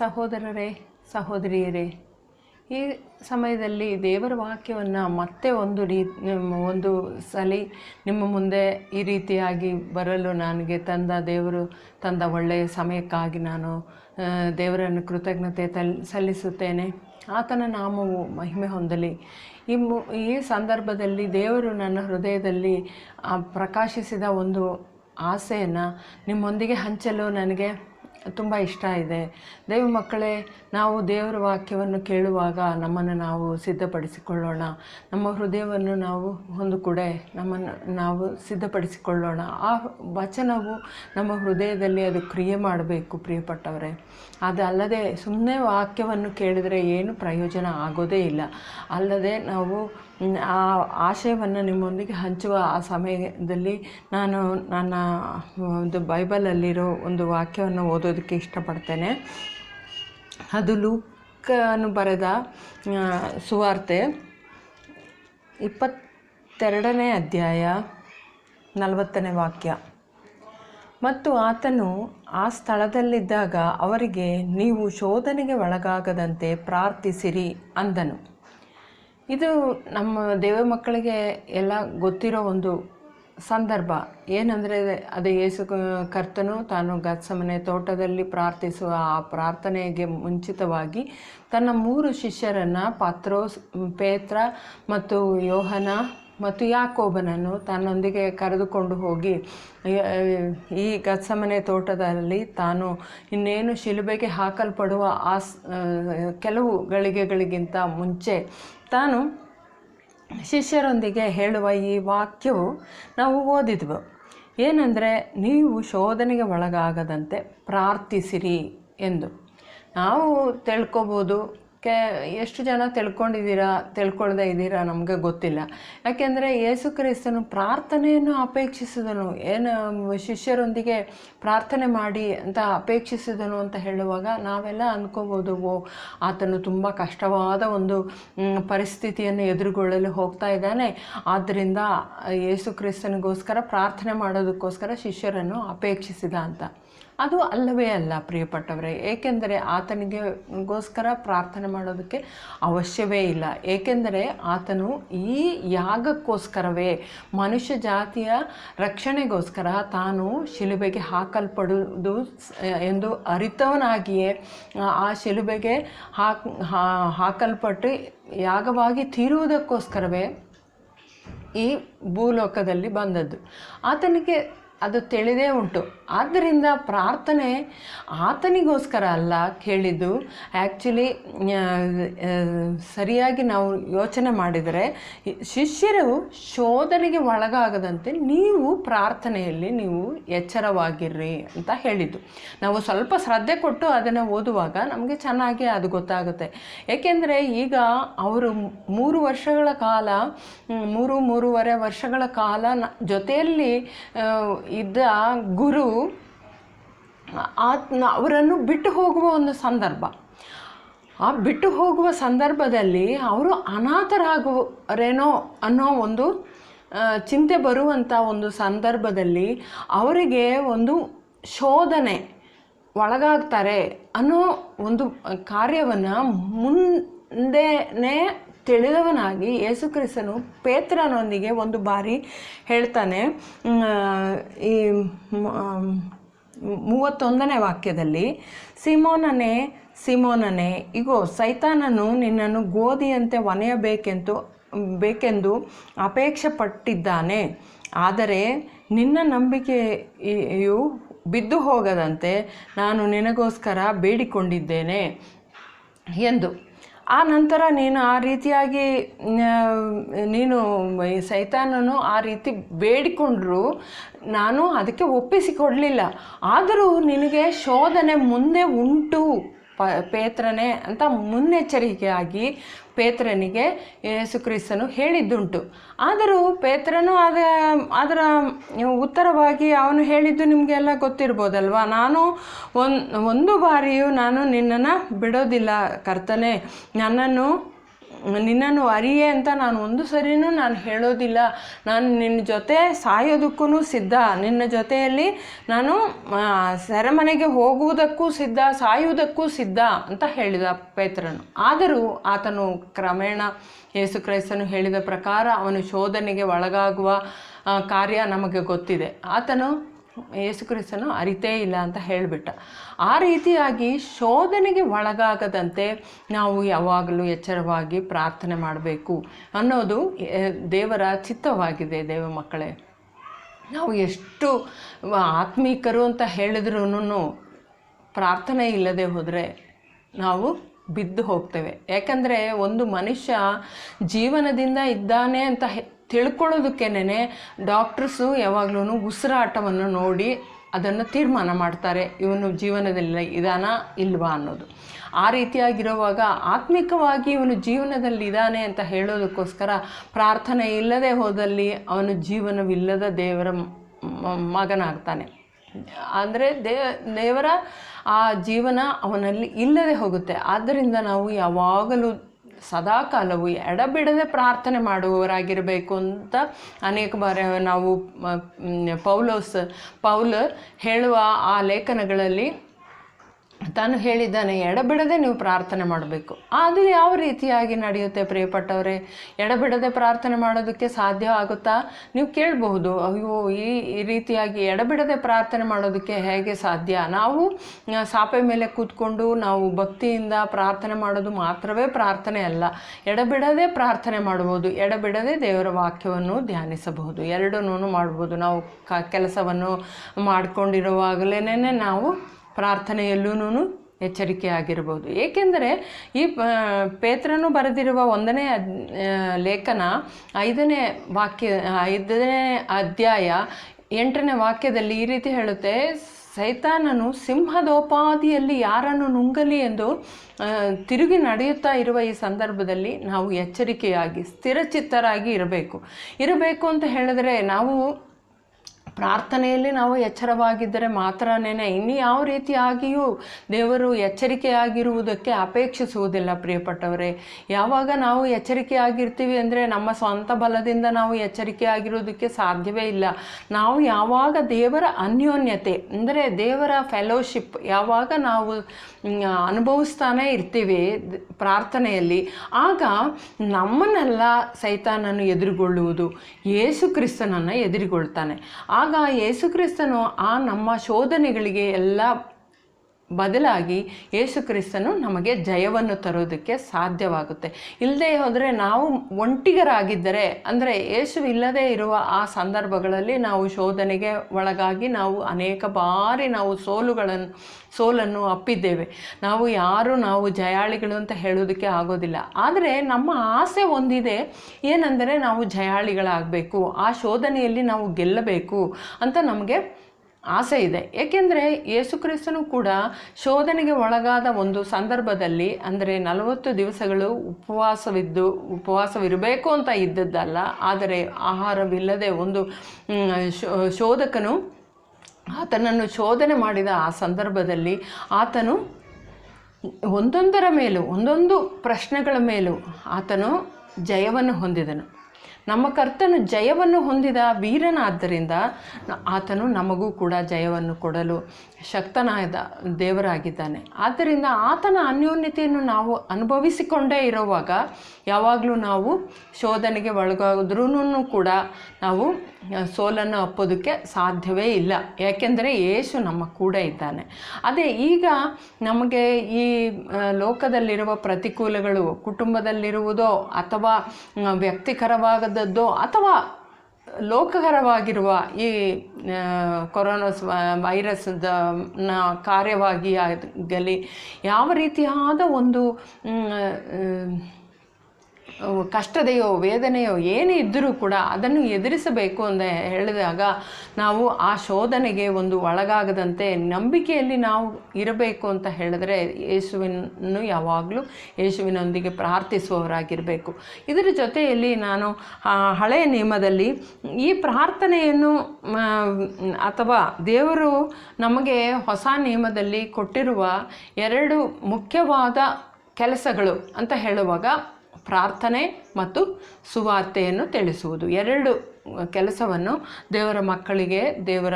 ಸಹೋದರರೇ, ಸಹೋದರಿಯರೇ, ಈ ಸಮಯದಲ್ಲಿ ದೇವರ ವಾಕ್ಯವನ್ನು ಮತ್ತೆ ಒಂದು ರೀ ಒಂದು ಸಲಿ ನಿಮ್ಮ ಮುಂದೆ ಈ ರೀತಿಯಾಗಿ ಬರಲು ನನಗೆ ತಂದ ದೇವರು ತಂದ ಒಳ್ಳೆಯ ಸಮಯಕ್ಕಾಗಿ ನಾನು ದೇವರನ್ನು ಕೃತಜ್ಞತೆ ತಲ್, ಸಲ್ಲಿಸುತ್ತೇನೆ. ಆತನ ನಾಮವು ಮಹಿಮೆ ಹೊಂದಲಿ. ಈ ಮು, ಈ ಸಂದರ್ಭದಲ್ಲಿ ದೇವರು ನನ್ನ ಹೃದಯದಲ್ಲಿ ಪ್ರಕಾಶಿಸಿದ ಒಂದು ಆಸೆಯನ್ನು ನಿಮ್ಮೊಂದಿಗೆ ಹಂಚಲು ನನಗೆ ತುಂಬ ಇಷ್ಟ ಇದೆ. ದೇವ ಮಕ್ಕಳೇ, ನಾವು ದೇವರ ವಾಕ್ಯವನ್ನು ಕೇಳುವಾಗ ನಮ್ಮನ್ನು ನಾವು ಸಿದ್ಧಪಡಿಸಿಕೊಳ್ಳೋಣ. ನಮ್ಮ ಹೃದಯವನ್ನು ನಾವು ಒಂದು ಕೂಡ ನಮ್ಮನ್ನು ನಾವು ಸಿದ್ಧಪಡಿಸಿಕೊಳ್ಳೋಣ. ಆ ವಚನವು ನಮ್ಮ ಹೃದಯದಲ್ಲಿ ಅದು ಕ್ರಿಯೆ ಮಾಡಬೇಕು ಪ್ರಿಯಪಟ್ಟವರೇ. ಅದಲ್ಲದೆ ಸುಮ್ಮನೆ ವಾಕ್ಯವನ್ನು ಕೇಳಿದರೆ ಏನು ಪ್ರಯೋಜನ ಆಗೋದೇ ಇಲ್ಲ. ಅಲ್ಲದೆ ನಾವು ಆ ಆಶಯವನ್ನು ನಿಮ್ಮೊಂದಿಗೆ ಹಂಚುವ ಆ ಸಮಯದಲ್ಲಿ ನಾನು ನನ್ನ ಒಂದು ಬೈಬಲಲ್ಲಿರೋ ಒಂದು ವಾಕ್ಯವನ್ನು ಓದೋದಕ್ಕೆ ಇಷ್ಟಪಡ್ತೇನೆ. ಅದು ಲೂಕನು ಬರೆದ ಸುವಾರ್ತೆ ಇಪ್ಪತ್ತೆರಡನೇ ಅಧ್ಯಾಯ ನಲವತ್ತನೇ ವಾಕ್ಯ. ಮತ್ತು ಆತನು ಆ ಸ್ಥಳದಲ್ಲಿದ್ದಾಗ ಅವರಿಗೆ, ನೀವು ಶೋಧನೆಗೆ ಒಳಗಾಗದಂತೆ ಪ್ರಾರ್ಥಿಸಿರಿ ಅಂದನು. ಇದು ನಮ್ಮ ದೇವ ಮಕ್ಕಳಿಗೆ ಎಲ್ಲ ಗೊತ್ತಿರೋ ಒಂದು ಸಂದರ್ಭ. ಏನಂದರೆ ಅದು ಯೇಸು ಕರ್ತನು ತಾನು ಗತ್ಸಮನೆ ತೋಟದಲ್ಲಿ ಪ್ರಾರ್ಥಿಸುವ ಆ ಪ್ರಾರ್ಥನೆಗೆ ಮುಂಚಿತವಾಗಿ ತನ್ನ ಮೂರು ಶಿಷ್ಯರನ್ನು ಪಾತ್ರೋಸ್, ಪೇತ್ರ ಮತ್ತು ಯೋಹನ ಮತ್ತು ಯಾಕೋಬನನ್ನು ತನ್ನೊಂದಿಗೆ ಕರೆದುಕೊಂಡು ಹೋಗಿ ಈ ಗತ್ಸಮನೆ ತೋಟದಲ್ಲಿ ತಾನು ಇನ್ನೇನು ಶಿಲುಬೆಗೆ ಹಾಕಲ್ಪಡುವ ಆಸ್ ಕೆಲವು ಗಳಿಗೆಗಳಿಗಿಂತ ಮುಂಚೆ ತಾನು ಶಿಷ್ಯರೊಂದಿಗೆ ಹೇಳುವ ಈ ವಾಕ್ಯವು ನಾವು ಓದಿದ್ವು. ಏನಂದರೆ, ನೀವು ಶೋಧನೆಗೆ ಒಳಗಾಗದಂತೆ ಪ್ರಾರ್ಥಿಸಿರಿ ಎಂದು. ನಾವು ತಿಳ್ಕೊಬೋದು ಕೆ, ಎಷ್ಟು ಜನ ತಿಳ್ಕೊಂಡಿದ್ದೀರಾ, ತಿಳ್ಕೊಳ್ದೇ ಇದ್ದೀರಾ ನಮಗೆ ಗೊತ್ತಿಲ್ಲ. ಯಾಕೆಂದರೆ ಯೇಸು ಕ್ರಿಸ್ತನು ಪ್ರಾರ್ಥನೆಯನ್ನು ಅಪೇಕ್ಷಿಸಿದನು. ಏನು, ಶಿಷ್ಯರೊಂದಿಗೆ ಪ್ರಾರ್ಥನೆ ಮಾಡಿ ಅಂತ ಅಪೇಕ್ಷಿಸಿದನು ಅಂತ ಹೇಳುವಾಗ ನಾವೆಲ್ಲ ಅಂದ್ಕೋಬೋದು ಓ, ಆತನು ತುಂಬ ಕಷ್ಟವಾದ ಒಂದು ಪರಿಸ್ಥಿತಿಯನ್ನು ಎದುರುಗೊಳ್ಳಲು ಹೋಗ್ತಾ ಇದ್ದಾನೆ. ಆದ್ದರಿಂದ ಯೇಸು ಕ್ರಿಸ್ತನಿಗೋಸ್ಕರ ಪ್ರಾರ್ಥನೆ ಮಾಡೋದಕ್ಕೋಸ್ಕರ ಶಿಷ್ಯರನ್ನು ಅಪೇಕ್ಷಿಸಿದ ಅಂತ. ಅದು ಅಲ್ಲವೇ ಅಲ್ಲ, ಪ್ರಿಯಪಟ್ಟವರೇ. ಏಕೆಂದರೆ ಆತನಿಗೆ ಗೋಸ್ಕರ ಪ್ರಾರ್ಥನೆ ಮಾಡೋದಕ್ಕೆ ಅವಶ್ಯವೇ ಇಲ್ಲ. ಏಕೆಂದರೆ ಆತನು ಈ ಯಾಗಕ್ಕೋಸ್ಕರವೇ, ಮನುಷ್ಯ ಜಾತಿಯ ರಕ್ಷಣೆಗೋಸ್ಕರ ತಾನು ಶಿಲುಬೆಗೆ ಹಾಕಲ್ಪಡುವುದು ಎಂದು ಅರಿತವನಾಗಿಯೇ, ಆ ಶಿಲುಬೆಗೆ ಹಾಕ್ ಹಾಕಲ್ಪಟ್ಟು ಯಾಗವಾಗಿ ತೀರುವುದಕ್ಕೋಸ್ಕರವೇ ಈ ಭೂಲೋಕದಲ್ಲಿ ಬಂದದ್ದು. ಆತನಿಗೆ ಅದು ತಿಳಿದೇ ಉಂಟು. ಆದ್ದರಿಂದ ಪ್ರಾರ್ಥನೆ ಆತನಿಗೋಸ್ಕರ ಅಲ್ಲ ಕೇಳಿದ್ದು. ಆ್ಯಕ್ಚುಲಿ ಸರಿಯಾಗಿ ನಾವು ಯೋಚನೆ ಮಾಡಿದರೆ ಶಿಷ್ಯರು ಶೋಧನೆಗೆ ಒಳಗಾಗದಂತೆ ನೀವು ಪ್ರಾರ್ಥನೆಯಲ್ಲಿ ನೀವು ಎಚ್ಚರವಾಗಿರ್ರಿ ಅಂತ ಹೇಳಿದ್ದು. ನಾವು ಸ್ವಲ್ಪ ಶ್ರದ್ಧೆ ಕೊಟ್ಟು ಅದನ್ನು ಓದುವಾಗ ನಮಗೆ ಚೆನ್ನಾಗಿ ಅದು ಗೊತ್ತಾಗುತ್ತೆ. ಏಕೆಂದರೆ ಈಗ ಅವರು ಮೂರು ವರ್ಷಗಳ ಕಾಲ ಮೂರು, ಮೂರುವರೆ ವರ್ಷಗಳ ಕಾಲ ಜೊತೆಯಲ್ಲಿ ಇದ್ದ ಗುರು ಆತ್ನ ಅವರನ್ನು ಬಿಟ್ಟು ಹೋಗುವ ಒಂದು ಸಂದರ್ಭ. ಆ ಬಿಟ್ಟು ಹೋಗುವ ಸಂದರ್ಭದಲ್ಲಿ ಅವರು ಅನಾಥರಾಗುವರೇನೋ ಅನ್ನೋ ಒಂದು ಚಿಂತೆ ಬರುವಂಥ ಒಂದು ಸಂದರ್ಭದಲ್ಲಿ ಅವರಿಗೆ ಒಂದು ಶೋಧನೆ ಒಳಗಾಗ್ತಾರೆ ಅನ್ನೋ ಒಂದು ಕಾರ್ಯವನ್ನು ಮುಂದೆನೇ ತಿಳಿದವನಾಗಿ ಯೇಸು ಕ್ರಿಸ್ತನು ಪೇತ್ರನೊಂದಿಗೆ ಒಂದು ಬಾರಿ ಹೇಳ್ತಾನೆ ಈ ಮೂವತ್ತೊಂದನೇ ವಾಕ್ಯದಲ್ಲಿ, ಸಿಮೋನನೇ ಸಿಮೋನನೇ, ಇಗೋ, ಸೈತಾನನು ನಿನ್ನನ್ನು ಗೋಧಿಯಂತೆ ಒನೆಯಬೇಕೆಂದು ಬೇಕೆಂದು ಅಪೇಕ್ಷೆ ಪಟ್ಟಿದ್ದಾನೆ ಆದರೆ ನಿನ್ನ ನಂಬಿಕೆಯು ಬಿದ್ದು ಹೋಗದಂತೆ ನಾನು ನಿನಗೋಸ್ಕರ ಬೇಡಿಕೊಂಡಿದ್ದೇನೆ ಎಂದು. ಆ ನಂತರ ನೀನು ಆ ರೀತಿಯಾಗಿ ನೀನು ಸೈತಾನನು ಆ ರೀತಿ ಬೇಡಿಕೊಂಡ್ರು ನಾನು ಅದಕ್ಕೆ ಒಪ್ಪಿಸಿಕೊಡಲಿಲ್ಲ. ಆದರೂ ನಿನಗೆ ಶೋಧನೆ ಮುಂದೆ ಉಂಟು. ಪ, ಪೇತ್ರನೇ ಅಂತ ಮುನ್ನೆಚ್ಚರಿಕೆಯಾಗಿ ಪೇತ್ರನಿಗೆ ಯೇಸು ಕ್ರಿಸ್ತನು ಹೇಳಿದ್ದುಂಟು. ಆದರೂ ಪೇತ್ರನು ಅದ ಅದರ ಉತ್ತರವಾಗಿ ಅವನು ಹೇಳಿದ್ದು ನಿಮಗೆಲ್ಲ ಗೊತ್ತಿರ್ಬೋದಲ್ವಾ? ನಾನು ಒಂದು ಒಂದು ಬಾರಿಯೂ ನಾನು ನಿನ್ನನ್ನು ಬಿಡೋದಿಲ್ಲ ಕರ್ತನೆ. ನನ್ನನ್ನು ನಿನ್ನನ್ನು ಅರಿಯೆ ಅಂತ ನಾನು ಒಂದು ಸರಿನೂ ನಾನು ಹೇಳೋದಿಲ್ಲ. ನಾನು ನಿನ್ನ ಜೊತೆ ಸಾಯೋದಕ್ಕೂ ಸಿದ್ಧ. ನಿನ್ನ ಜೊತೆಯಲ್ಲಿ ನಾನು ಸೆರೆಮನೆಗೆ ಹೋಗುವುದಕ್ಕೂ ಸಿದ್ಧ, ಸಾಯುವುದಕ್ಕೂ ಸಿದ್ಧ ಅಂತ ಹೇಳಿದ ಪೇತ್ರನು. ಆದರೂ ಆತನು ಕ್ರಮೇಣ ಯೇಸು ಕ್ರೈಸ್ತನು ಹೇಳಿದ ಪ್ರಕಾರ ಅವನು ಶೋಧನೆಗೆ ಒಳಗಾಗುವ ಕಾರ್ಯ ನಮಗೆ ಗೊತ್ತಿದೆ. ಆತನು ಯೇಸು ಕ್ರಿಸ್ತನು ಅರಿತೇ ಇಲ್ಲ ಅಂತ ಹೇಳಿಬಿಟ್ಟ. ಆ ರೀತಿಯಾಗಿ ಶೋಧನೆಗೆ ಒಳಗಾಗದಂತೆ ನಾವು ಯಾವಾಗಲೂ ಎಚ್ಚರವಾಗಿ ಪ್ರಾರ್ಥನೆ ಮಾಡಬೇಕು ಅನ್ನೋದು ದೇವರ ಚಿತ್ತವಾಗಿದೆ ದೇವ ಮಕ್ಕಳೇ. ನಾವು ಎಷ್ಟು ಆತ್ಮೀಕರು ಅಂತ ಹೇಳಿದ್ರೂ ಪ್ರಾರ್ಥನೆ ಇಲ್ಲದೆ ಹೋದರೆ ನಾವು ಬಿದ್ದು ಹೋಗ್ತೇವೆ. ಯಾಕಂದರೆ ಒಂದು ಮನುಷ್ಯ ಜೀವನದಿಂದ ಇದ್ದಾನೆ ಅಂತ ತಿಳ್ಕೊಳ್ಳೋದಕ್ಕೇನೆ ಡಾಕ್ಟರ್ಸು ಯಾವಾಗ್ಲೂ ಉಸಿರಾಟವನ್ನು ನೋಡಿ ಅದನ್ನು ತೀರ್ಮಾನ ಮಾಡ್ತಾರೆ, ಇವನು ಜೀವನದಲ್ಲಿ ಇದಾನ ಇಲ್ವಾ ಅನ್ನೋದು. ಆ ರೀತಿಯಾಗಿರುವಾಗ ಆತ್ಮಿಕವಾಗಿ ಇವನು ಜೀವನದಲ್ಲಿ ಇದ್ದಾನೆ ಅಂತ ಹೇಳೋದಕ್ಕೋಸ್ಕರ ಪ್ರಾರ್ಥನೆ ಇಲ್ಲದೆ ಹೋದಲ್ಲಿ ಅವನು ಜೀವನವಿಲ್ಲದ ದೇವರ ಮಗನಾಗ್ತಾನೆ. ಅಂದರೆ ದೇ, ದೇವರ ಆ ಜೀವನ ಅವನಲ್ಲಿ ಇಲ್ಲದೆ ಹೋಗುತ್ತೆ. ಆದ್ದರಿಂದ ನಾವು ಯಾವಾಗಲೂ ಸದಾಕಾಲವು ಎಡಬಿಡದೆ ಪ್ರಾರ್ಥನೆ ಮಾಡುವವರಾಗಿರಬೇಕು ಅಂತ ಅನೇಕ ಬಾರಿ ನಾವು ಪೌಲೋಸ್ ಪೌಲ್ ಹೇಳುವ ಆ ಲೇಖನಗಳಲ್ಲಿ ತಾನು ಹೇಳಿದ್ದಾನೆ, ಎಡಬಿಡದೆ ನೀವು ಪ್ರಾರ್ಥನೆ ಮಾಡಬೇಕು. ಅದು ಯಾವ ರೀತಿಯಾಗಿ ನಡೆಯುತ್ತೆ ಪ್ರಿಯಪಟ್ಟವರೇ? ಎಡಬಿಡದೆ ಪ್ರಾರ್ಥನೆ ಮಾಡೋದಕ್ಕೆ ಸಾಧ್ಯ ಆಗುತ್ತಾ? ನೀವು ಕೇಳಬಹುದು, ಅಯ್ಯೋ, ಈ ರೀತಿಯಾಗಿ ಎಡಬಿಡದೆ ಪ್ರಾರ್ಥನೆ ಮಾಡೋದಕ್ಕೆ ಹೇಗೆ ಸಾಧ್ಯ? ನಾವು ಸಾಪೆ ಮೇಲೆ ಕೂತ್ಕೊಂಡು ನಾವು ಭಕ್ತಿಯಿಂದ ಪ್ರಾರ್ಥನೆ ಮಾಡೋದು ಮಾತ್ರವೇ ಪ್ರಾರ್ಥನೆ ಅಲ್ಲ. ಎಡಬಿಡದೆ ಪ್ರಾರ್ಥನೆ ಮಾಡಬಹುದು, ಎಡಬಿಡದೆ ದೇವರ ವಾಕ್ಯವನ್ನು ಧ್ಯಾನಿಸಬಹುದು. ಎರಡನ್ನೂ ಮಾಡ್ಬೋದು ನಾವು ಕ, ಕೆಲಸವನ್ನು ಮಾಡಿಕೊಂಡಿರುವಾಗಲೇನೆ ನಾವು ಪ್ರಾರ್ಥನೆಯಲ್ಲೂ ಎಚ್ಚರಿಕೆಯಾಗಿರ್ಬೋದು. ಏಕೆಂದರೆ ಈ ಪೇತ್ರನು ಬರೆದಿರುವ ಒಂದನೇ ಲೇಖನ ಐದನೇ ವಾಕ್ಯ, ಐದನೇ ಅಧ್ಯಾಯ ಎಂಟನೇ ವಾಕ್ಯದಲ್ಲಿ ಈ ರೀತಿ ಹೇಳುತ್ತೆ, ಸೈತಾನನು ಸಿಂಹದೋಪಾದಿಯಲ್ಲಿ ಯಾರನ್ನು ನುಂಗಲಿ ಎಂದು ತಿರುಗಿ ನಡೆಯುತ್ತಾ ಇರುವ ಈ ಸಂದರ್ಭದಲ್ಲಿ ನಾವು ಎಚ್ಚರಿಕೆಯಾಗಿ ಸ್ಥಿರಚಿತ್ತರಾಗಿ ಇರಬೇಕು. ಇರಬೇಕು ಅಂತ ಹೇಳಿದ್ರೆ ನಾವು ಪ್ರಾರ್ಥನೆಯಲ್ಲಿ ನಾವು ಎಚ್ಚರವಾಗಿದ್ದರೆ ಮಾತ್ರನೇ ಇನ್ನು ಯಾವ ರೀತಿಯಾಗಿಯೂ ದೇವರು ಎಚ್ಚರಿಕೆಯಾಗಿರುವುದಕ್ಕೆ ಅಪೇಕ್ಷಿಸುವುದಿಲ್ಲ ಪ್ರಿಯಪಟ್ಟವರೇ. ಯಾವಾಗ ನಾವು ಎಚ್ಚರಿಕೆಯಾಗಿರ್ತೀವಿ ಅಂದರೆ ನಮ್ಮ ಸ್ವಂತ ಬಲದಿಂದ ನಾವು ಎಚ್ಚರಿಕೆಯಾಗಿರುವುದಕ್ಕೆ ಸಾಧ್ಯವೇ ಇಲ್ಲ. ನಾವು ಯಾವಾಗ ದೇವರ ಅನ್ಯೋನ್ಯತೆ, ಅಂದರೆ ದೇವರ ಫೆಲೋಶಿಪ್ ಯಾವಾಗ ನಾವು ಅನುಭವಿಸ್ತಾನೆ ಇರ್ತೀವಿ ಪ್ರಾರ್ಥನೆಯಲ್ಲಿ, ಆಗ ನಮ್ಮನ್ನೆಲ್ಲ ಸೈತಾನನ್ನು ಎದುರುಗೊಳ್ಳುವುದು, ಯೇಸು ಕ್ರಿಸ್ತನನ್ನು ಎದುರುಗೊಳ್ತಾನೆ. ಆಗ ಯೇಸು ಕ್ರಿಸ್ತನು ಆ ನಮ್ಮ ಶೋಧನೆಗಳಿಗೆ ಎಲ್ಲ ಬದಲಾಗಿ ಯೇಸು ಕ್ರಿಸ್ತನು ನಮಗೆ ಜಯವನ್ನು ತರೋದಕ್ಕೆ ಸಾಧ್ಯವಾಗುತ್ತೆ. ಇಲ್ಲದೆ ಹೋದರೆ ನಾವು ಒಂಟಿಗರಾಗಿದ್ದರೆ, ಅಂದರೆ ಯೇಸು ಇಲ್ಲದೆ ಇರುವ ಆ ಸಂದರ್ಭಗಳಲ್ಲಿ ನಾವು ಶೋಧನೆಗೆ ಒಳಗಾಗಿ ನಾವು ಅನೇಕ ಬಾರಿ ನಾವು ಸೋಲುಗಳನ್ನು ಸೋಲನ್ನು ಅಪ್ಪಿದ್ದೇವೆ. ನಾವು ಯಾರು ನಾವು ಜಯಾಳಿಗಳು ಅಂತ ಹೇಳೋದಕ್ಕೆ ಆಗೋದಿಲ್ಲ. ಆದರೆ ನಮ್ಮ ಆಸೆ ಒಂದಿದೆ, ಏನೆಂದರೆ ನಾವು ಜಯಾಳಿಗಳಾಗಬೇಕು, ಆ ಶೋಧನೆಯಲ್ಲಿ ನಾವು ಗೆಲ್ಲಬೇಕು ಅಂತ ನಮಗೆ ಆಸೆ ಇದೆ. ಏಕೆಂದರೆ ಯೇಸುಕ್ರಿಸ್ತನು ಕೂಡ ಶೋಧನೆಗೆ ಒಳಗಾದ ಒಂದು ಸಂದರ್ಭದಲ್ಲಿ, ಅಂದರೆ ನಲವತ್ತು ದಿವಸಗಳು ಉಪವಾಸವಿದ್ದು, ಉಪವಾಸವಿರಬೇಕು ಅಂತ ಇದ್ದದ್ದಲ್ಲ, ಆದರೆ ಆಹಾರವಿಲ್ಲದೆ ಒಂದು ಶೋಧಕನು ಆತನನ್ನು ಶೋಧನೆ ಮಾಡಿದ ಆ ಸಂದರ್ಭದಲ್ಲಿ ಆತನು ಒಂದೊಂದರ ಮೇಲೂ, ಒಂದೊಂದು ಪ್ರಶ್ನೆಗಳ ಮೇಲೂ ಆತನು ಜಯವನ್ನು ಹೊಂದಿದನು. ನಮ್ಮ ಕರ್ತನು ಜಯವನ್ನು ಹೊಂದಿದ ವೀರನಾದ್ದರಿಂದ ಆತನು ನಮಗೂ ಕೂಡ ಜಯವನ್ನು ಕೊಡಲು ಶಕ್ತನಾದ ದೇವರಾಗಿದ್ದಾನೆ. ಆದ್ದರಿಂದ ಆತನ ಅನ್ಯೋನ್ಯತೆಯನ್ನು ನಾವು ಅನುಭವಿಸಿಕೊಂಡೇ ಇರುವಾಗ ಯಾವಾಗಲೂ ನಾವು ಶೋಧನೆಗೆ ಒಳಗಾದ್ರೂ ಕೂಡ ನಾವು ಸೋಲನ್ನು ಅಪ್ಪೋದಕ್ಕೆ ಸಾಧ್ಯವೇ ಇಲ್ಲ. ಯಾಕೆಂದರೆ ಯೇಸು ನಮ್ಮ ಕೂಡ ಇದ್ದಾನೆ. ಅದೇ ಈಗ ನಮಗೆ ಈ ಲೋಕದಲ್ಲಿರುವ ಪ್ರತಿಕೂಲಗಳು ಕುಟುಂಬದಲ್ಲಿರುವುದೋ ಅಥವಾ ಆ, ವ್ಯಕ್ತಿಕರವಾದದ್ದೋ ಅಥವಾ ಲೋಕಕರವಾಗಿರುವ ಈ ಕೊರೋನಾ ವೈರಸ್ದ ನ ಕಾರ್ಯವಾಗಿ ಆಗಲಿ ಯಾವ ರೀತಿಯಾದ ಒಂದು ಕಷ್ಟದೆಯೋ, ವೇದನೆಯೋ ಏನೇ ಇದ್ದರೂ ಕೂಡ ಅದನ್ನು ಎದುರಿಸಬೇಕು ಅಂತ ಹೇಳಿದಾಗ ನಾವು ಆ ಶೋಧನೆಗೆ ಒಂದು ಒಳಗಾಗದಂತೆ ನಂಬಿಕೆಯಲ್ಲಿ ನಾವು ಇರಬೇಕು ಅಂತ ಹೇಳಿದ್ರೆ ಯೇಸುವನ್ನು ಯಾವಾಗಲೂ ಯೇಸುವಿನೊಂದಿಗೆ ಪ್ರಾರ್ಥಿಸುವವರಾಗಿರಬೇಕು. ಇದರ ಜೊತೆಯಲ್ಲಿ ನಾನು ಹಳೆಯ ನಿಯಮದಲ್ಲಿ ಈ ಪ್ರಾರ್ಥನೆಯನ್ನು ಅಥವಾ ದೇವರು ನಮಗೆ ಹೊಸ ನಿಯಮದಲ್ಲಿ ಕೊಟ್ಟಿರುವ ಎರಡು ಮುಖ್ಯವಾದ ಕೆಲಸಗಳು ಅಂತ ಹೇಳುವಾಗ ಪ್ರಾರ್ಥನೆ ಮತ್ತು ಸುವಾರ್ತೆಯನ್ನು ತಿಳಿಸುವುದು. ಎರಡು ಕೆಲಸವನ್ನು ದೇವರ ಮಕ್ಕಳಿಗೆ, ದೇವರ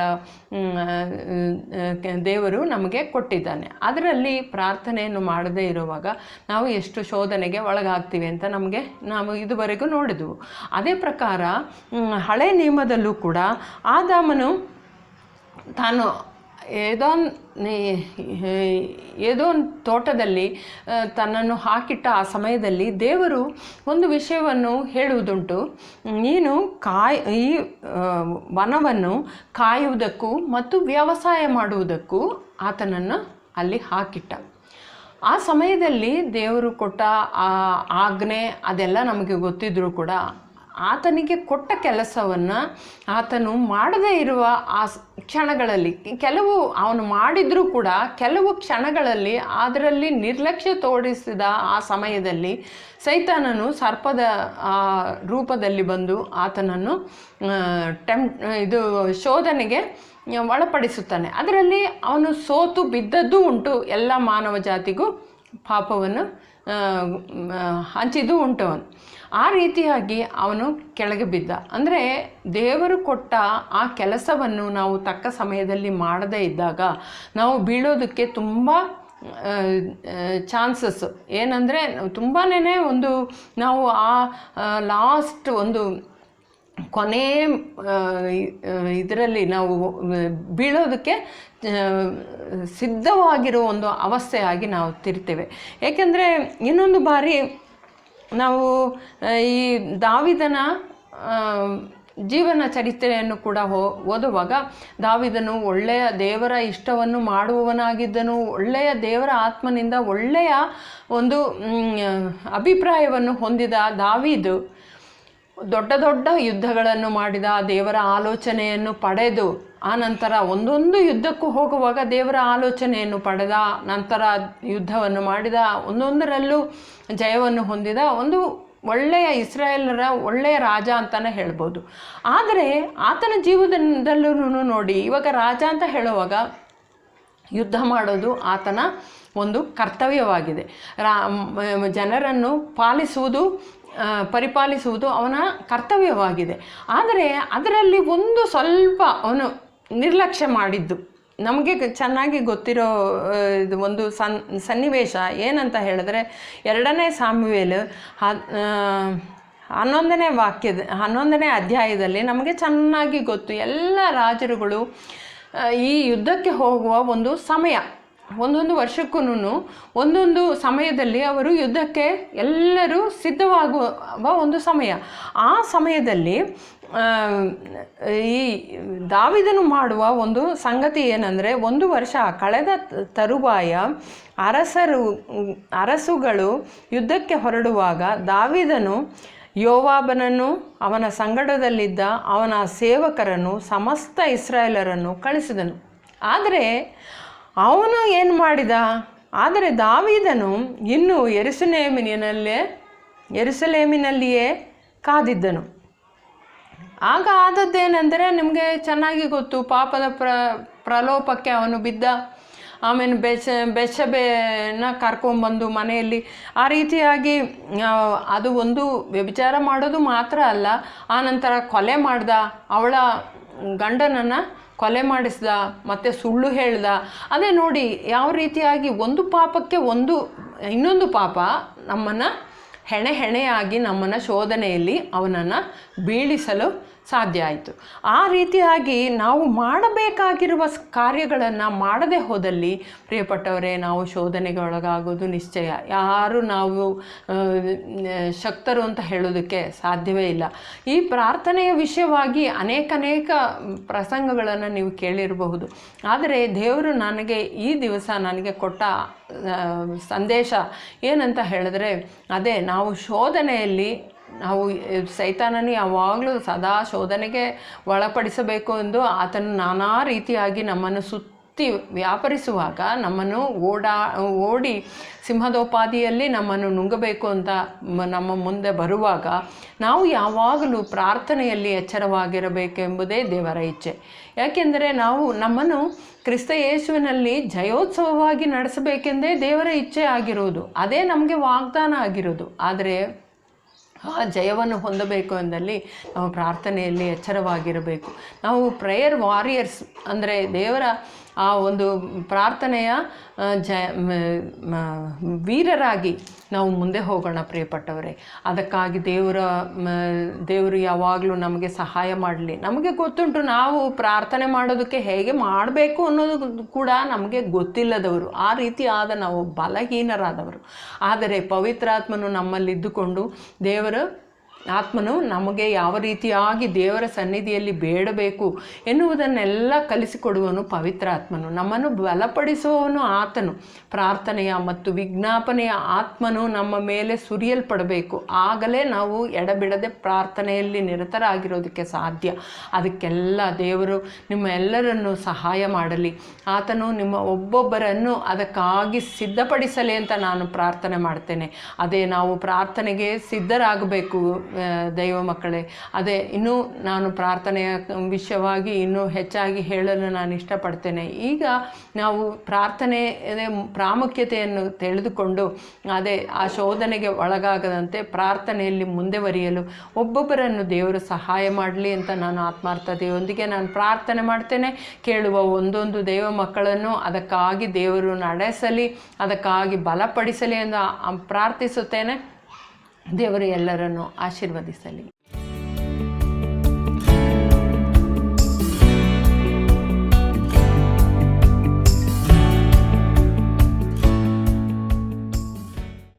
ದೇವರು ನಮಗೆ ಕೊಟ್ಟಿದ್ದಾನೆ. ಅದರಲ್ಲಿ ಪ್ರಾರ್ಥನೆಯನ್ನು ಮಾಡದೇ ಇರುವಾಗ ನಾವು ಎಷ್ಟು ಶೋಧನೆಗೆ ಒಳಗಾಗ್ತೀವಿ ಅಂತ ನಮಗೆ, ನಾವು ಇದುವರೆಗೂ ನೋಡಿದೆವು. ಅದೇ ಪ್ರಕಾರ ಹಳೆ ನಿಯಮದಲ್ಲೂ ಕೂಡ ಆದಾಮನು ತಾನು ಏದೋ ಏದೋನ್ ಒಂದು ತೋಟದಲ್ಲಿ ತನ್ನನ್ನು ಹಾಕಿಟ್ಟ ಆ ಸಮಯದಲ್ಲಿ ದೇವರು ಒಂದು ವಿಷಯವನ್ನು ಹೇಳುವುದುಂಟು. ನೀನು ಕಾಯ್, ಈ ವನವನ್ನು ಕಾಯುವುದಕ್ಕೂ ಮತ್ತು ವ್ಯವಸಾಯ ಮಾಡುವುದಕ್ಕೂ ಆತನನ್ನು ಅಲ್ಲಿ ಹಾಕಿಟ್ಟ. ಆ ಸಮಯದಲ್ಲಿ ದೇವರು ಕೊಟ್ಟ ಆ ಆಜ್ಞೆ ಅದೆಲ್ಲ ನಮಗೆ ಗೊತ್ತಿದ್ದರೂ ಕೂಡ ಆತನಿಗೆ ಕೊಟ್ಟ ಕೆಲಸವನ್ನು ಆತನು ಮಾಡದೇ ಇರುವ ಆ ಕ್ಷಣಗಳಲ್ಲಿ, ಕೆಲವು ಅವನು ಮಾಡಿದರೂ ಕೂಡ ಕೆಲವು ಕ್ಷಣಗಳಲ್ಲಿ ಅದರಲ್ಲಿ ನಿರ್ಲಕ್ಷ್ಯ ತೋರಿಸಿದ ಆ ಸಮಯದಲ್ಲಿ ಸೈತಾನನು ಸರ್ಪದ ರೂಪದಲ್ಲಿ ಬಂದು ಆತನನ್ನು ಟೆಮ್ ಇದು ಶೋಧನೆಗೆ ಒಳಪಡಿಸುತ್ತಾನೆ. ಅದರಲ್ಲಿ ಅವನು ಸೋತು ಬಿದ್ದದ್ದು ಉಂಟು. ಎಲ್ಲ ಮಾನವ ಜಾತಿಗೂ ಪಾಪವನ್ನು ಹಂಚಿದ್ದು ಉಂಟು ಅವನು. ಆ ರೀತಿಯಾಗಿ ಅವನು ಕೆಳಗೆ ಬಿದ್ದ. ಅಂದರೆ ದೇವರು ಕೊಟ್ಟ ಆ ಕೆಲಸವನ್ನು ನಾವು ತಕ್ಕ ಸಮಯದಲ್ಲಿ ಮಾಡದೇ ಇದ್ದಾಗ ನಾವು ಬೀಳೋದಕ್ಕೆ ತುಂಬ ಚಾನ್ಸಸ್ ಏನಂದರೆ ತುಂಬಾ ಒಂದು ನಾವು ಆ ಲಾಸ್ಟ್ ಒಂದು ಕೊನೆ ಇದರಲ್ಲಿ ನಾವು ಬೀಳೋದಕ್ಕೆ ಸಿದ್ಧವಾಗಿರೋ ಒಂದು ಅವಸ್ಥೆಯಾಗಿ ನಾವು ತಿರ್ತೇವೆ. ಏಕೆಂದರೆ ಇನ್ನೊಂದು ಬಾರಿ ನಾವು ಈ ದಾವಿದನ ಜೀವನ ಚರಿತ್ರೆಯನ್ನು ಕೂಡ ಹೋ, ಓದುವಾಗ ದಾವಿದನು ಒಳ್ಳೆಯ ದೇವರ ಇಷ್ಟವನ್ನು ಮಾಡುವವನಾಗಿದ್ದನು, ಒಳ್ಳೆಯ ದೇವರ ಆತ್ಮನಿಂದ ಒಳ್ಳೆಯ ಒಂದು ಅಭಿಪ್ರಾಯವನ್ನು ಹೊಂದಿದ ದಾವಿದು ದೊಡ್ಡ ದೊಡ್ಡ ಯುದ್ಧಗಳನ್ನು ಮಾಡಿದ, ದೇವರ ಆಲೋಚನೆಯನ್ನು ಪಡೆದು ಆ ನಂತರ ಒಂದೊಂದು ಯುದ್ಧಕ್ಕೂ ಹೋಗುವಾಗ ದೇವರ ಆಲೋಚನೆಯನ್ನು ಪಡೆದ, ನಂತರ ಯುದ್ಧವನ್ನು ಮಾಡಿದ, ಒಂದೊಂದರಲ್ಲೂ ಜಯವನ್ನು ಹೊಂದಿದ ಒಂದು ಒಳ್ಳೆಯ ಇಸ್ರಾಯೇಲರ ಒಳ್ಳೆಯ ರಾಜ ಅಂತಲೇ ಹೇಳ್ಬೋದು. ಆದರೆ ಆತನ ಜೀವನದಲ್ಲೂ ನೋಡಿ, ಇವಾಗ ರಾಜ ಅಂತ ಹೇಳುವಾಗ ಯುದ್ಧ ಮಾಡೋದು ಆತನ ಒಂದು ಕರ್ತವ್ಯವಾಗಿದೆ. ರಾ ಜನರನ್ನು ಪಾಲಿಸುವುದು ಪರಿಪಾಲಿಸುವುದು ಅವನ ಕರ್ತವ್ಯವಾಗಿದೆ. ಆದರೆ ಅದರಲ್ಲಿ ಒಂದು ಸ್ವಲ್ಪ ಅವನು ನಿರ್ಲಕ್ಷ್ಯ ಮಾಡಿದ್ದು. ನಮಗೆ ಚೆನ್ನಾಗಿ ಗೊತ್ತಿರೋ ಇದು ಒಂದು ಸನ್, ಸನ್ನಿವೇಶ ಏನಂತ ಹೇಳಿದ್ರೆ, ಎರಡನೇ ಸಾಮುವೇಲು ಹನ್ನೊಂದನೇ ವಾಕ್ಯದ, ಹನ್ನೊಂದನೇ ಅಧ್ಯಾಯದಲ್ಲಿ ನಮಗೆ ಚೆನ್ನಾಗಿ ಗೊತ್ತು. ಎಲ್ಲ ರಾಜರುಗಳು ಈ ಯುದ್ಧಕ್ಕೆ ಹೋಗುವ ಒಂದು ಸಮಯ, ಒಂದೊಂದು ವರ್ಷಕ್ಕೂ ಒಂದೊಂದು ಸಮಯದಲ್ಲಿ ಅವರು ಯುದ್ಧಕ್ಕೆ ಎಲ್ಲರೂ ಸಿದ್ಧವಾಗುವ ಒಂದು ಸಮಯ. ಆ ಸಮಯದಲ್ಲಿ ಈ ದಾವಿದನು ಮಾಡುವ ಒಂದು ಸಂಗತಿ ಏನಂದರೆ ಒಂದು ವರ್ಷ ಕಳೆದ ತರುವಾಯ ಅರಸರು, ಅರಸುಗಳು ಯುದ್ಧಕ್ಕೆ ಹೊರಡುವಾಗ ದಾವಿದನು ಯೋವಾಬನನ್ನು, ಅವನ ಸಂಗಡದಲ್ಲಿದ್ದ ಅವನ ಸೇವಕರನ್ನು, ಸಮಸ್ತ ಇಸ್ರಾಯೇಲರನ್ನು ಕಳಿಸಿದನು. ಆದರೆ ಅವನು ಏನು ಮಾಡಿದ? ಆದರೆ ದಾವಿದನು ಇನ್ನೂ ಎರುಸಲೇಮಿನಲ್ಲೇ ಎರುಸಲೇಮಿನಲ್ಲಿಯೇ ಕಾದಿದ್ದನು. ಆಗ ಆದದ್ದೇನೆಂದರೆ ನಿಮಗೆ ಚೆನ್ನಾಗಿ ಗೊತ್ತು, ಪಾಪದ ಪ್ರ, ಪ್ರಲೋಪಕ್ಕೆ ಅವನು ಬಿದ್ದ. ಆಮೇಲೆ ಬೆಸ ಬೆಚ್ಚಬೆನ ಕರ್ಕೊಂಬಂದು ಮನೆಯಲ್ಲಿ. ಆ ರೀತಿಯಾಗಿ ಅದು ಒಂದು ವ್ಯಭಿಚಾರ ಮಾಡೋದು ಮಾತ್ರ ಅಲ್ಲ ಆನಂತರ ಕೊಲೆ ಮಾಡ್ದ. ಅವಳ ಗಂಡನನ್ನು ಕೊಲೆ ಮಾಡಿಸ್ದ, ಮತ್ತು ಸುಳ್ಳು ಹೇಳ್ದ. ಅದೇ ನೋಡಿ, ಯಾವ ರೀತಿಯಾಗಿ ಒಂದು ಪಾಪಕ್ಕೆ ಒಂದು, ಇನ್ನೊಂದು ಪಾಪ ನಮ್ಮನ್ನು ಹೆಣೆ ಹೆಣೆಯಾಗಿ ನಮ್ಮನ್ನು ಶೋಧನೆಯಲ್ಲಿ ಅವನನ್ನು ಬೀಳಿಸಲು ಸಾಧ್ಯ ಆಯಿತು. ಆ ರೀತಿಯಾಗಿ ನಾವು ಮಾಡಬೇಕಾಗಿರುವ ಕಾರ್ಯಗಳನ್ನು ಮಾಡದೆ ಹೋದಲ್ಲಿ ಪ್ರಿಯಪಟ್ಟವರೇ, ನಾವು ಶೋಧನೆಗೆ ಒಳಗಾಗೋದು ನಿಶ್ಚಯ. ಯಾರು ನಾವು ಶಕ್ತರು ಅಂತ ಹೇಳೋದಕ್ಕೆ ಸಾಧ್ಯವೇ ಇಲ್ಲ. ಈ ಪ್ರಾರ್ಥನೆಯ ವಿಷಯವಾಗಿ ಅನೇಕ ಅನೇಕ ಪ್ರಸಂಗಗಳನ್ನು ನೀವು ಕೇಳಿರಬಹುದು. ಆದರೆ ದೇವರು ನನಗೆ ಈ ದಿವಸ ನನಗೆ ಕೊಟ್ಟ ಸಂದೇಶ ಏನಂತ ಹೇಳಿದ್ರೆ, ಅದೇ ನಾವು ಶೋಧನೆಯಲ್ಲಿ ನಾವು ಸೈತಾನನ ಯಾವಾಗಲೂ ಸದಾ ಶೋಧನೆಗೆ ಒಳಪಡಿಸಬೇಕು ಎಂದು ಆತನು ನಾನಾ ರೀತಿಯಾಗಿ ನಮ್ಮನ್ನು ಸುತ್ತಿ ವ್ಯಾಪರಿಸುವಾಗ ನಮ್ಮನ್ನು ಓಡಾ, ಓಡಿ ಸಿಂಹದೋಪಾದಿಯಲ್ಲಿ ನಮ್ಮನ್ನು ನುಂಗಬೇಕು ಅಂತ ನಮ್ಮ ಮುಂದೆ ಬರುವಾಗ ನಾವು ಯಾವಾಗಲೂ ಪ್ರಾರ್ಥನೆಯಲ್ಲಿ ಎಚ್ಚರವಾಗಿರಬೇಕೆಂಬುದೇ ದೇವರ ಇಚ್ಛೆ. ಯಾಕೆಂದರೆ ನಾವು ನಮ್ಮನ್ನು ಕ್ರಿಸ್ತ ಯೇಸುವಿನಲ್ಲಿ ಜಯೋತ್ಸವವಾಗಿ ನಡೆಸಬೇಕೆಂದೇ ದೇವರ ಇಚ್ಛೆ ಆಗಿರುವುದು, ಅದೇ ನಮಗೆ ವಾಗ್ದಾನ ಆಗಿರೋದು ಆದರೆ ಆ ಜಯವನ್ನು ಹೊಂದಬೇಕು ಎಂದಲ್ಲಿ ನಾವು ಪ್ರಾರ್ಥನೆಯಲ್ಲಿ ಎಚ್ಚರವಾಗಿರಬೇಕು. ನಾವು ಪ್ರೇಯರ್ ವಾರಿಯರ್ಸ್ ಅಂದರೆ ದೇವರ ಆ ಒಂದು ಪ್ರಾರ್ಥನೆಯ ಜ ವೀರರಾಗಿ ನಾವು ಮುಂದೆ ಹೋಗೋಣ ಪ್ರಿಯಪಟ್ಟವರೇ. ಅದಕ್ಕಾಗಿ ದೇವರ ದೇವರು ಯಾವಾಗಲೂ ನಮಗೆ ಸಹಾಯ ಮಾಡಲಿ. ನಮಗೆ ಗೊತ್ತುಂಟು ನಾವು ಪ್ರಾರ್ಥನೆ ಮಾಡೋದಕ್ಕೆ ಹೇಗೆ ಮಾಡಬೇಕು ಅನ್ನೋದು ಕೂಡ ನಮಗೆ ಗೊತ್ತಿಲ್ಲದವರು. ಆ ರೀತಿಯಾದ ನಾವು ಬಲಹೀನರಾದವರು. ಆದರೆ ಪವಿತ್ರಾತ್ಮನು ನಮ್ಮಲ್ಲಿದ್ದುಕೊಂಡು ದೇವರ ಆತ್ಮನು ನಮಗೆ ಯಾವ ರೀತಿಯಾಗಿ ದೇವರ ಸನ್ನಿಧಿಯಲ್ಲಿ ಬೇಡಬೇಕು ಎನ್ನುವುದನ್ನೆಲ್ಲ ಕಲಿಸಿಕೊಡುವನು ಪವಿತ್ರ ಆತ್ಮನು. ನಮ್ಮನ್ನು ಬಲಪಡಿಸುವವನು ಆತನು. ಪ್ರಾರ್ಥನೆಯ ಮತ್ತು ವಿಜ್ಞಾಪನೆಯ ಆತ್ಮನು ನಮ್ಮ ಮೇಲೆ ಸುರಿಯಲ್ಪಡಬೇಕು. ಆಗಲೇ ನಾವು ಎಡಬಿಡದೆ ಪ್ರಾರ್ಥನೆಯಲ್ಲಿ ನಿರತರಾಗಿರೋದಕ್ಕೆ ಸಾಧ್ಯ. ಅದಕ್ಕೆಲ್ಲ ದೇವರು ನಿಮ್ಮ ಎಲ್ಲರನ್ನು ಸಹಾಯ ಮಾಡಲಿ. ಆತನು ನಿಮ್ಮ ಒಬ್ಬೊಬ್ಬರನ್ನು ಅದಕ್ಕಾಗಿ ಸಿದ್ಧಪಡಿಸಲಿ ಅಂತ ನಾನು ಪ್ರಾರ್ಥನೆ ಮಾಡ್ತೇನೆ. ಅದೇ ನಾವು ಪ್ರಾರ್ಥನೆಗೆ ಸಿದ್ಧರಾಗಬೇಕು. ದೈವ ಮಕ್ಕಳೇ. ಅದೇ, ಇನ್ನೂ ನಾನು ಪ್ರಾರ್ಥನೆಯ ವಿಷಯವಾಗಿ ಇನ್ನೂ ಹೆಚ್ಚಾಗಿ ಹೇಳಲು ನಾನು ಇಷ್ಟಪಡ್ತೇನೆ. ಈಗ ನಾವು ಪ್ರಾರ್ಥನೆ ಪ್ರಾಮುಖ್ಯತೆಯನ್ನು ತಿಳಿದುಕೊಂಡು, ಅದೇ ಆ ಶೋಧನೆಗೆ ಒಳಗಾಗದಂತೆ ಪ್ರಾರ್ಥನೆಯಲ್ಲಿ ಮುಂದೆವರಿಯಲು ಒಬ್ಬೊಬ್ಬರನ್ನು ದೇವರು ಸಹಾಯ ಮಾಡಲಿ ಅಂತ ನಾನು ಆತ್ಮಾರ್ಥತೆಯೊಂದಿಗೆ ನಾನು ಪ್ರಾರ್ಥನೆ ಮಾಡ್ತೇನೆ. ಕೇಳುವ ಒಂದೊಂದು ದೈವ ಮಕ್ಕಳನ್ನು ಅದಕ್ಕಾಗಿ ದೇವರು ನಡೆಸಲಿ, ಅದಕ್ಕಾಗಿ ಬಲಪಡಿಸಲಿ ಎಂದು ಪ್ರಾರ್ಥಿಸುತ್ತೇನೆ. ದೇವರು ಎಲ್ಲರನ್ನು ಆಶೀರ್ವದಿಸಲಿ.